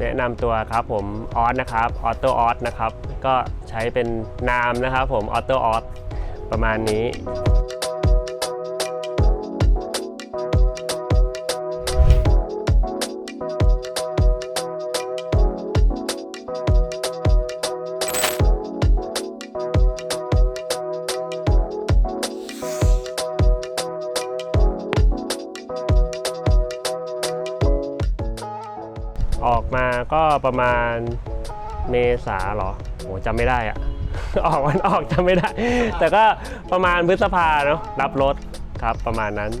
แนะนำตัวครับผมออสนะครับออโตออสนะครับ ก็ใช้เป็นนามนะครับผมออโตออสประมาณนี้ ออกมาก็ประมาณเมษาเหรอโหจำไม่ได้อะออกวันออกจำไม่ได้ แต่ก็ประมาณพฤษภาเนาะรับรถครับประมาณนั้น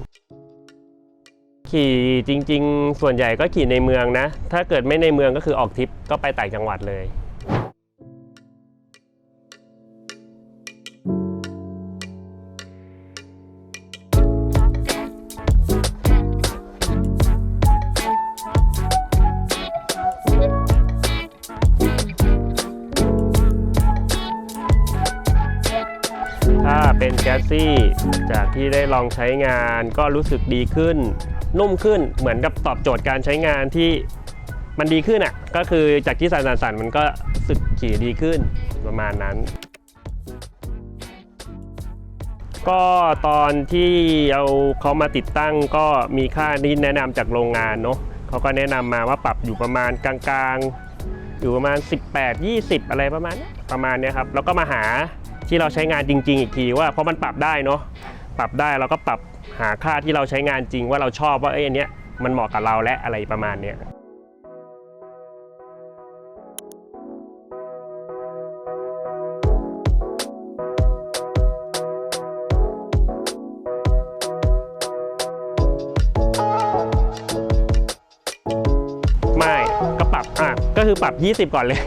ขี่จริง ๆ ส่วนใหญ่ก็ขี่ในเมืองนะ ถ้าเกิดไม่ในเมืองก็คือออกทริปก็ไปต่างจังหวัดเลย ซี่ จากที่ได้ลองใช้งานก็รู้สึกดีขึ้น นุ่มขึ้นเหมือนกับตอบโจทย์การใช้งานที่มันดีขึ้นอะก็คือจากที่สั่นๆๆมันก็สึกขี่ดีขึ้นประมาณนั้นก็ตอนที่เอาเขามาติดตั้งก็มีค่าที่แนะนำจากโรงงานเนาะเขาก็แนะนำมาว่าปรับอยู่ประมาณกลางๆ อยู่ประมาณ 18 20 อะไรประมาณประมาณเนี้ยครับ แล้วก็มาหา ที่เราใช้งานจริง ๆ อีกทีว่าเพราะมันปรับได้เนาะปรับได้เราก็ปรับหาค่าที่เราใช้งานจริงว่าเราชอบว่าเอ้ยอันเนี้ยมันเหมาะกับเราและอะไรประมาณเนี้ยไม่ก็ปรับอะก็คือปรับ 20 ก่อนเลย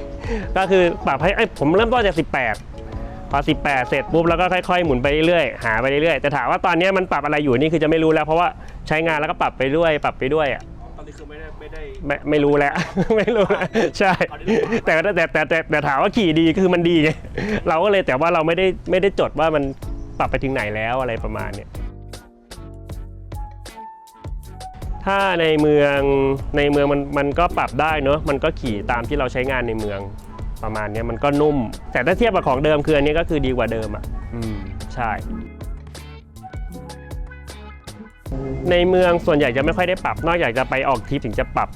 ก็คือปรับให้ไอ้ผมเริ่มต้นจาก 18 พอ 18 เสร็จปุ๊บแล้วก็ค่อยๆหมุนไปเรื่อยๆหาไปเรื่อยๆแต่ถามว่าตอนเนี้ยมันปรับอะไรอยู่นี่คือจะไม่รู้แล้วเพราะว่าใช้งานแล้วก็ปรับไปด้วยปรับไปด้วยอะตอนนี้คือไม่ได้ไม่ได้ไม่ไม่รู้แล้ว ไม่รู้แล้วใช่แต่แต่แต่แต่แต่แต่ถามว่าขี่ดีคือมันดีไงเราก็เลยแต่ว่าเราไม่ได้ไม่ได้จดว่ามันปรับไปถึงไหนแล้วอะไรประมาณเนี้ยถ้าในเมืองในเมืองมันมันก็ปรับได้เนอะมันก็ขี่ตามที่เราใช้งานในเมือง ประมาณเนี้ยมันก็นุ่ม แต่ถ้าเทียบกับของเดิมคืออันนี้ก็คือดีกว่าเดิมอะอืมใช่ ในเมืองส่วนใหญ่จะไม่ค่อยได้ปรับ นอกจากจะไปออกทริปถึงจะปรับ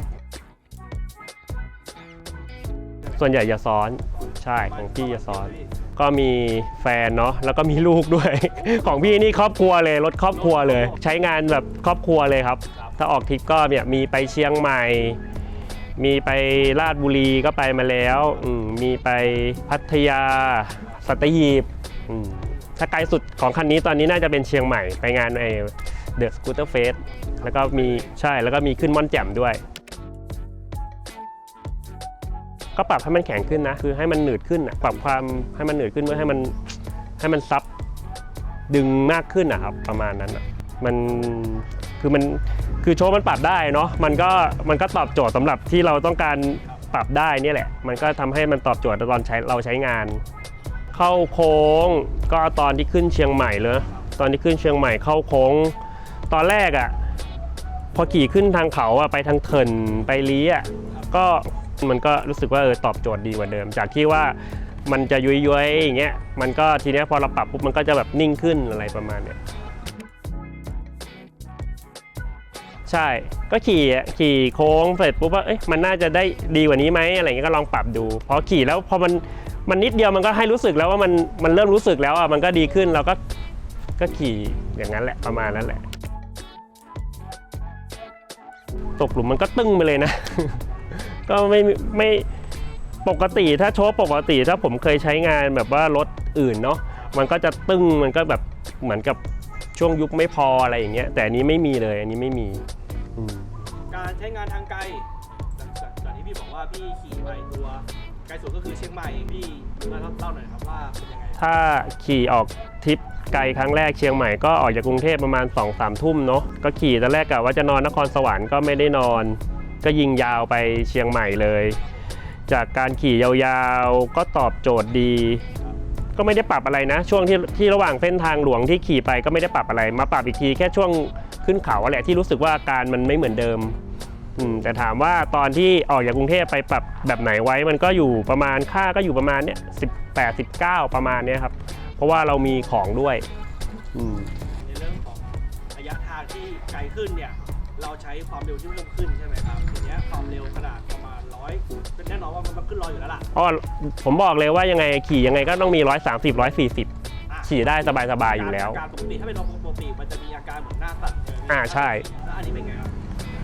ส่วนใหญ่จะซ้อนใช่ของพี่จะซ้อน ก็มีแฟนเนาะแล้วก็มีลูกด้วย ของพี่นี่ครอบครัวเลยรถครอบครัวเลย ใช้งานแบบครอบครัวเลยครับ ถ้าออกทริปก็เนี่ยมีไปเชียงใหม่ มีไปลาดบุรีก็ไปมาแล้วมีไปพัทยา สัตหีบถ้าไกลสุดของคันนี้ตอนนี้น่าจะเป็นเชียงใหม่ไปงานไอเดอะสกูตเตอร์เฟสแล้วก็มีใช่แล้วก็มีขึ้นม่อนแจ่มด้วย ก็ปรับให้มันแข็งขึ้นนะ คือให้มันหนืดขึ้นนะปรับความให้มันหนืดขึ้นเพื่อให้มันให้มันซับดึงมากขึ้นนะครับประมาณนั้นนะมัน คือมันคือโชว์มันปรับได้เนาะมันก็มันก็ตอบโจทย์สำหรับที่เราต้องการปรับได้นี่แหละ มันก็ทำให้มันตอบโจทย์ตอนใช้เราใช้งาน เข้าโค้งก็ตอนที่ขึ้นเชียงใหม่เลยตอนที่ขึ้นเชียงใหม่เข้าโค้ง ตอนแรกอะ่ะพอขี่ขึ้นทางเขาอะไปทางเถินไปลี้อะก็มันก็รู้สึกว่าเออตอบโจทย์ดีกว่าเดิม จากที่ว่ามันจะยุยย้ยๆอย่างเงี้ยมันก็ทีเนี้ยพอเราปรับปุ๊บมันก็จะแบบนิ่งขึ้นอะไรประมาณเนี้ย ใช่ ก็ขี่อะขี่โค้งเสร็จปุ๊บว่าเอ้ยมันน่าจะได้ดีกว่านี้ไหมอะไรเงี้ยก็ลองปรับดู พอขี่แล้วพอมันมันนิดเดียวมันก็ให้รู้สึกแล้วว่ามันมันเริ่มรู้สึกแล้วอะมันก็ดีขึ้นเราก็ก็ขี่อย่างนั้นแหละประมาณนั้นแหละ ตกหลุมมันก็ตึ้งไปเลยนะ ก็ไม่ไม่ปกติถ้าโชว์ปกติถ้าผมเคยใช้งานแบบว่ารถอื่นเนาะมันก็จะตึ้งมันก็แบบเหมือนกับช่วงยุคไม่พออะไรอย่างเงี้ยแต่อันนี้ไม่มีเลยอันนี้ไม่มี อืมการใช้งานทางไกลหลังจากจากที่พี่บอกว่าพี่ขี่ไปตัวไกลสุดก็คือเชียงใหม่พี่มาเล่าเล่าหน่อยครับว่าเป็นยังไงถ้าขี่ออกทริปไกลครั้งแรกเชียงใหม่ก็ออกจากกรุงเทพประมาณ2อสามทุ่มเนาะก็ขี่ตอนแรกกะว่าจะนอนนครสวรรค์ก็ไม่ได้นอน ก็ยิงยาวไปเชียงใหม่เลย จากการขี่ยาวๆก็ตอบโจทย์ดี ก็ไม่ได้ปรับอะไรนะ ช่วงที่ที่ระหว่างเส้นทางหลวงที่ขี่ไปก็ไม่ได้ปรับอะไร มาปรับอีกทีแค่ช่วงขึ้นเขาอะแหละที่รู้สึกว่าอาการมันไม่เหมือนเดิมแต่ถามว่าตอนที่ออกจากกรุงเทพไปปรับแบบไหนไว้มันก็อยู่ประมาณค่าก็อยู่ประมาณเนี้ยสิบแปดสิบเก้าประมาณเนี้ยครับ เพราะว่าเรามีของด้วยในเรื่องของระยะทางที่ไกลขึ้นเนี่ยเราใช้ความเร็วที่เพิ่มขึ้นใช่ไหม อยอยู่แล้วล่ะอ๋อผมบอกเลยว่ายังไงขี่ยังไงก็ต้องมี 130 140อะขี่ได้สบายๆอยู่แล้ว อาการปกติถ้าเป็นลมปกติมันจะมีอาการเหมือนหน้าสั่นใช่ไหมอ่าใช่ แล้วอันนี้เป็นไงครับ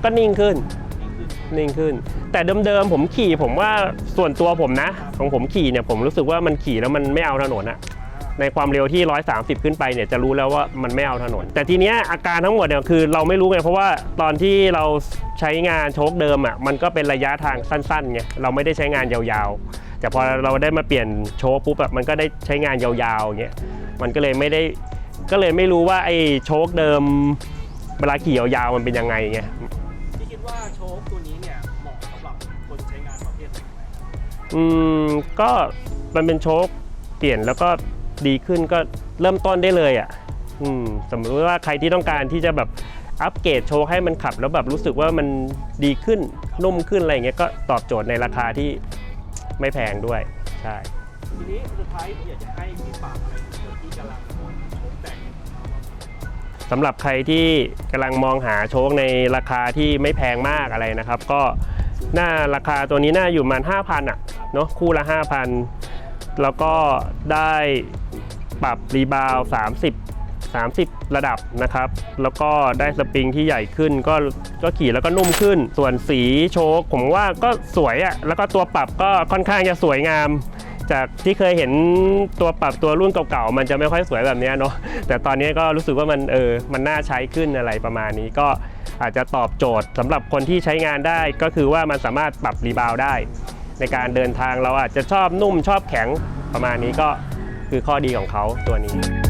ก็นิ่งขึ้นนิ่งขึ้นนิ่งขึ้น แต่เดิมๆผมขี่ผมว่าส่วนตัวผมนะ ของผมขี่เนี่ยผมรู้สึกว่ามันขี่แล้วมันไม่เอาถนนอะอ่า ในความเร็วที่ 130 ขึ้นไปเนี่ยจะรู้แล้วว่ามันไม่เอาถนน แต่ทีเนี้ยอาการทั้งหมดเนี่ยคือเราไม่รู้ไงเพราะว่าตอนที่เราใช้งานโชคเดิมอะมันก็เป็นระยะทางสั้นๆไงเราไม่ได้ใช้งานยาวๆ แต่พอเราได้มาเปลี่ยนโชคปุ๊บแบบมันก็ได้ใช้งานยาวๆอย่างเงี้ยมันก็เลยไม่ได้ก็เลยไม่รู้ว่าไอ้โชคเดิมเวลาขี่ยาวๆมันเป็นยังไงไงที่คิดว่าโชคตัวนี้เนี่ยเหมาะสำหรับคนใช้งานประเภทไหนไหมครับอืมก็มันเป็นโชคเปลี่ยนแล้วก็ ดีขึ้นก็เริ่มต้นได้เลยอะอืมสมมติว่าใครที่ต้องการที่จะแบบอัปเกรดโชคให้มันขับ แล้วแบบรู้สึกว่ามันดีขึ้นนุ่มขึ้นอะไรเงี้ยก็ตอบโจทย์ในราคาที่ไม่แพงด้วยใช่ทีนี้สุดท้ายอยากจะให้พี่ฝากอะไรคนที่กำลังโชคแต่งสำหรับใครที่กำลังมองหาโชคในราคาที่ไม่แพงมากอะไรนะครับ ก็หน้าราคาตัวนี้น่าอยู่ประมาณ5,000อะเนาะคู่ละ5,000 แล้วก็ได้ปรับรีบาว30 30 ระดับนะครับ แล้วก็ได้สปริงที่ใหญ่ขึ้นก็ก็ขี่แล้วก็นุ่มขึ้น ส่วนสีโชคผมว่าก็สวยอะ่ะแล้วก็ตัวปรับก็ค่อนข้างจะสวยงาม จากที่เคยเห็นตัวปรับตัวรุ่นเก่าๆ มันจะไม่ค่อยสวยแบบนี้เนาะแต่ตอนนี้ก็รู้สึกว่ามันเออมันน่าใช้ขึ้นอะไรประมาณนี้ก็อาจจะตอบโจทย์สำหรับคนที่ใช้งานได้ก็คือว่ามันสามารถปรับรีบาวด์ได้ ในการเดินทางเราอาจจะชอบนุ่มชอบแข็งประมาณนี้ก็คือข้อดีของเขาตัวนี้